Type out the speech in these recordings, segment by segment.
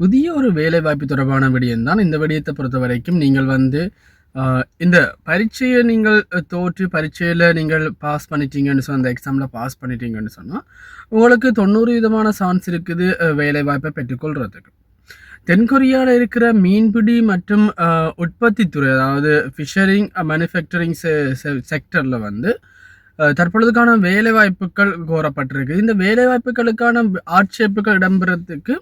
புதிய ஒரு வேலைவாய்ப்பு தொடர்பான விடயம் தான் இந்த விடயத்தை பொறுத்த வரைக்கும் நீங்கள் வந்து இந்த பரீட்சையை நீங்கள் தோற்று பரீட்சையில் நீங்கள் பாஸ் பண்ணிட்டீங்கன்னு சொன்ன அந்த எக்ஸாமில் பாஸ் பண்ணிட்டீங்கன்னு சொன்னால் உங்களுக்கு தொண்ணூறு விதமான சான்ஸ் இருக்குது வேலைவாய்ப்பை பெற்றுக்கொள்கிறதுக்கு தென்கொரியாவில் இருக்கிற மீன்பிடி மற்றும் உற்பத்தி துறை அதாவது ஃபிஷரிங் மேனுஃபேக்சரிங் செக்டரில் வந்து தற்பொழுதுக்கான வேலைவாய்ப்புகள் கோரப்பட்டிருக்கு. இந்த வேலைவாய்ப்புகளுக்கான ஆட்சேப்புகள் இடம்பெறத்துக்கு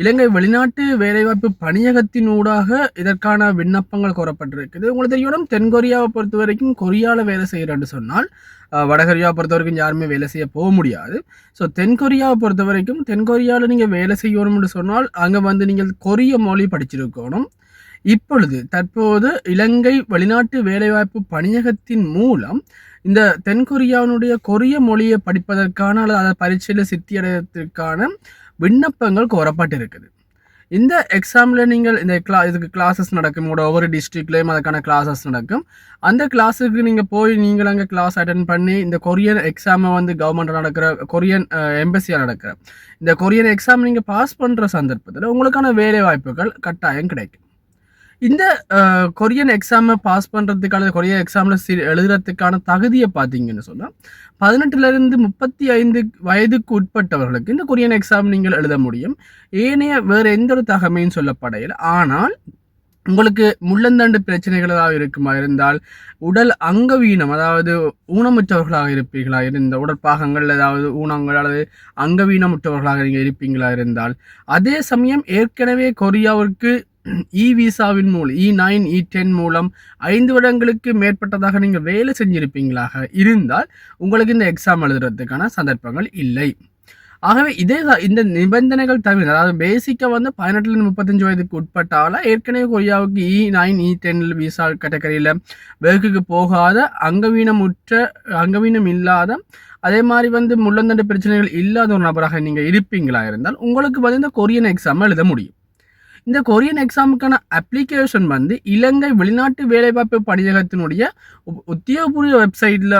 இலங்கை வெளிநாட்டு வேலைவாய்ப்பு பணியகத்தின் ஊடாக இதற்கான விண்ணப்பங்கள் கோரப்பட்டிருக்குது. உங்களுக்கு தெரியணும் தென்கொரியாவை பொறுத்த வரைக்கும் கொரியாவில் வேலை செய்கிறேன்னு சொன்னால் வடகொரியாவை பொறுத்த வரைக்கும் யாருமே வேலை செய்ய போக முடியாது. ஸோ தென்கொரியாவை பொறுத்த வரைக்கும் தென்கொரியாவில் நீங்கள் வேலை செய்யணும்னு சொன்னால் அங்கே வந்து நீங்கள் கொரிய மொழி படிச்சிருக்கணும். இப்பொழுது தற்போது இலங்கை வெளிநாட்டு வேலைவாய்ப்பு பணியகத்தின் மூலம் இந்த தென்கொரியாவினுடைய கொரிய மொழியை படிப்பதற்கான அல்லது அதை பரீட்சையில் சித்தியடையத்திற்கான விண்ணப்பங்கள் கோரப்பட்டிருக்குது இந்த எக்ஸாமில் நீங்கள் இந்த கிளா இதுக்கு கிளாஸஸ் நடக்கும் உங்களோட ஒவ்வொரு டிஸ்ட்ரிக்ட்லேயும் அதுக்கான கிளாஸஸ் நடக்கும். அந்த கிளாஸுக்கு நீங்கள் போய் நீங்கள் அங்கே கிளாஸ் அட்டன் பண்ணி இந்த கொரியன் எக்ஸாமை வந்து கவர்மெண்ட் நடக்கிற கொரியன் எம்பசியாக நடக்கிற. இந்த கொரியன் எக்ஸாம் நீங்கள் பாஸ் பண்ணுற சந்தர்ப்பத்தில் உங்களுக்கான வேலை வாய்ப்புகள் கட்டாயம் கிடைக்கும். இந்த கொரியன் எக்ஸாமை பாஸ் பண்ணுறதுக்கான கொரியன் எக்ஸாமில் சி எழுதுறதுக்கான தகுதியை பார்த்தீங்கன்னு சொன்னால் பதினெட்டுலேருந்து முப்பத்தி ஐந்து வயதுக்கு உட்பட்டவர்களுக்கு இந்த கொரியன் எக்ஸாம் நீங்கள் எழுத முடியும். ஏனைய வேறு எந்த ஒரு தகமையும் சொல்லப்படையில். ஆனால் உங்களுக்கு முள்ளந்தண்டு பிரச்சனைகளாக ஏதாவது இருக்குமா இருந்தால் உடல் அங்கவீனம் அதாவது ஊனமுற்றவர்களாக இருப்பீர்களா இருந்த உடற்பாகங்கள் ஏதாவது ஊனங்கள் அல்லது அங்கவீனமுற்றவர்களாக நீங்கள் இருப்பீங்களா இருந்தால் அதே சமயம் ஏற்கனவே கொரியாவிற்கு இ விசாவின் மூலம் இ நைன் இ டென் மூலம் ஐந்து வருடங்களுக்கு மேற்பட்டதாக நீங்கள் வேலை செஞ்சிருப்பீங்களாக இருந்தால் உங்களுக்கு இந்த எக்ஸாம் எழுதுறதுக்கான சந்தர்ப்பங்கள் இல்லை. ஆகவே இதே தான் இந்த நிபந்தனைகள் தவிர அதாவது பேசிக்காக வந்து பதினெட்டுலேருந்து முப்பத்தஞ்சு வயதுக்கு உட்பட்டால ஏற்கனவே கொரியாவுக்கு E nine E ten visa கேட்டகரியில் வெகுக்கு போகாத அங்கவீனமுற்ற அங்கவீனம் இல்லாத அதே மாதிரி வந்து முள்ளந்தண்டு பிரச்சனைகள் இல்லாத ஒரு நபராக நீங்கள் இருப்பீங்களா இருந்தால் உங்களுக்கு வந்து இந்த கொரியன் எக்ஸாம் எழுத முடியும். இந்த கொரியன் எக்ஸாமுக்கான அப்ளிகேஷன் வந்து இலங்கை வெளிநாட்டு வேலைவாய்ப்பு பணியகத்தினுடைய உத்தியோகபூர்வ வெப்சைட்டில்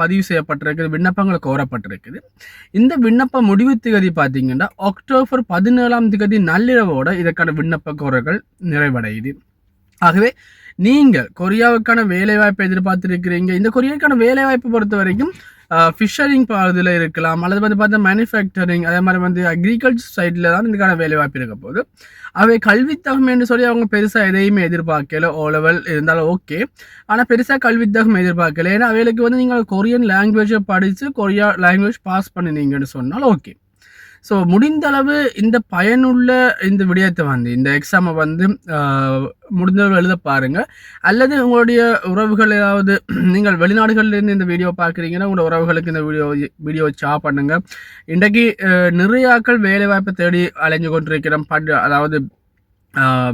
பதிவு செய்யப்பட்டிருக்குது விண்ணப்பங்கள் கோரப்பட்டிருக்குது. இந்த விண்ணப்ப முடிவு திகதி பார்த்தீங்கன்னா அக்டோபர் பதினேழாம் திகதி நள்ளிரவோட இதற்கான விண்ணப்ப கோரல்கள் நிறைவடையுது. ஆகவே நீங்கள் கொரியாவுக்கான வேலைவாய்ப்பை எதிர்பார்த்துருக்கிறீங்க. இந்த கொரியாவுக்கான வேலைவாய்ப்பை பொறுத்த வரைக்கும் ஃபிஷரிங் இதில் இருக்கலாம் அல்லது வந்து பார்த்தா மேனுஃபேக்சரிங் அதே மாதிரி வந்து அக்ரிகல்ச்சர் சைடில் தான் இதுக்கான வேலைவாய்ப்பு இருக்க போகுது. அவை கல்வித்தகம் என்று சொல்லி அவங்க பெருசாக எதையுமே எதிர்பார்க்கல ஓ லெவல் இருந்தாலும் ஓகே ஆனால் பெருசாக கல்வித்தகம் எதிர்பார்க்கல. ஏன்னா அவைகளுக்கு வந்து நீங்கள் கொரியன் லாங்குவேஜை படித்து கொரியா லாங்குவேஜ் பாஸ் பண்ணினீங்கன்னு சொன்னால் ஓகே ஸோ முடிந்த அளவு இந்த பயனுள்ள இந்த விடயத்தை வந்து இந்த எக்ஸாமை வந்து முடிந்தளவு முடிந்த அளவு எழுத பாருங்கள் அல்லது உங்களுடைய உறவுகள் ஏதாவது நீங்கள் வெளிநாடுகள்லேருந்து இந்த வீடியோ பார்க்குறீங்கன்னா உங்களோட உறவுகளுக்கு இந்த வீடியோ வீடியோ ஷா பண்ணுங்கள் இன்றைக்கு நிறையாக்கள் வேலைவாய்ப்பை தேடி அலைஞ்சு கொண்டிருக்கிறோம். பட் அதாவது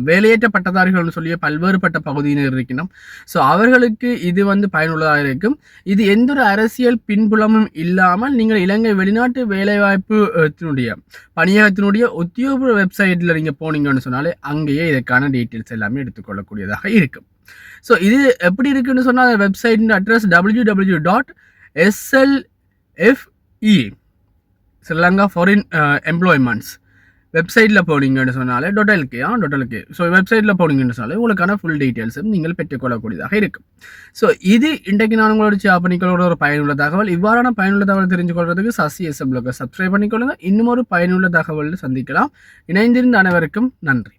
வேலையேற்ற பட்டதாரிகள்னு சொல்லிய பல்வேறுபட்ட பகுதியினர் இருக்கணும் ஸோ அவர்களுக்கு இது வந்து பயனுள்ளதாக இருக்கும். இது எந்த ஒரு அரசியல் பின்புலமும் இல்லாமல் நீங்கள் இலங்கை வெளிநாட்டு வேலைவாய்ப்புத்தினுடைய பணியகத்தினுடைய உத்தியோகபூர்வ வெப்சைட்டில் நீங்கள் போனீங்கன்னு சொன்னாலே அங்கேயே இதற்கான டீட்டெயில்ஸ் எல்லாமே எடுத்துக்கொள்ளக்கூடியதாக இருக்கும். ஸோ இது எப்படி இருக்குன்னு சொன்னால் அந்த வெப்சைட்டின் address W W dot SLFE Sri Lanka foreign employments வெப்சைட்டில் போனீங்கன்னு சொன்னாலே டொட்டலுக்கு ஆ டொட்டலுக்கு ஸோ வெப்சைட்டில் போனீங்கன்னு சொன்னாலே உங்களுக்கான ஃபுல் டீட்டெயில்ஸும் நீங்கள் பெற்றுக்கொள்ளக்கூடியதாக இருக்கும். ஸோ இது இன்றைக்கு நான் உங்களோட ஷேர் பண்ணிக்கொள்ள ஒரு பயனுள்ள தகவல். இவ்வாறான பயனுள்ள தகவல் தெரிஞ்சு கொள்றதுக்கு சசி எஸ்எம் சப்ஸ்கிரைப் பண்ணிக்கொள்ளுங்க. இன்னும் ஒரு பயனுள்ள தகவல் சந்திக்கலாம். இணைந்திருந்த அனைவருக்கும் நன்றி.